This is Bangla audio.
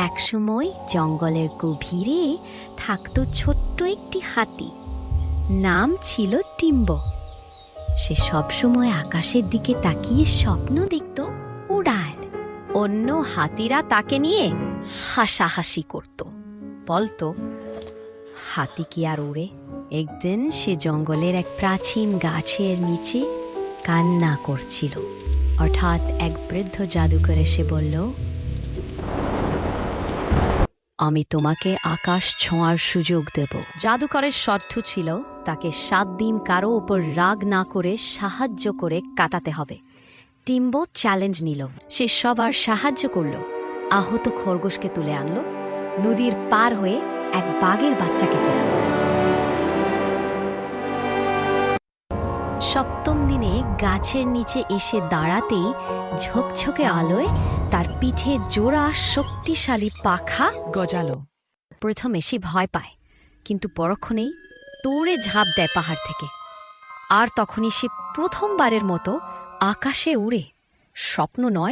একসময় জঙ্গলের গভীরে থাকতো ছোট্ট একটি হাতি। নাম ছিল টিম্ব। সে সবসময় আকাশের দিকে তাকিয়ে স্বপ্ন দেখত উড়ার অন্য হাতিরা তাকে নিয়ে হাসাহাসি করত। বলতো, হাতি কি আর উড়ে? একদিন সে জঙ্গলের এক প্রাচীন গাছের নিচে কান্না করছিল। অর্থাৎ এক বৃদ্ধ জাদুকর এসে বলল আমি তোমাকে আকাশ ছোঁয়ার সুযোগ দেব। জাদুকরের শর্ত ছিল, তাকে সাত দিন কারও উপর রাগ না করে সাহায্য করে কাটাতে হবে। টিম্বো চ্যালেঞ্জ নিল। সে সবার সাহায্য করল। আহত খরগোশকে তুলে আনলো। নদীর পার হয়ে এক বাঘের বাচ্চাকে ফেরালো। সপ্তম দিনে গাছের নিচে এসে দাঁড়াতেই ঝকঝকে আলোয় তার পিঠে জোড়া শক্তিশালী পাখা গজালো। প্রথমে সে ভয় পায়, কিন্তু পরক্ষণেই তোড়ে ঝাঁপ দেয় পাহাড় থেকে। আর তখনই সে প্রথমবারের মতো আকাশে উড়ে, স্বপ্ন নয়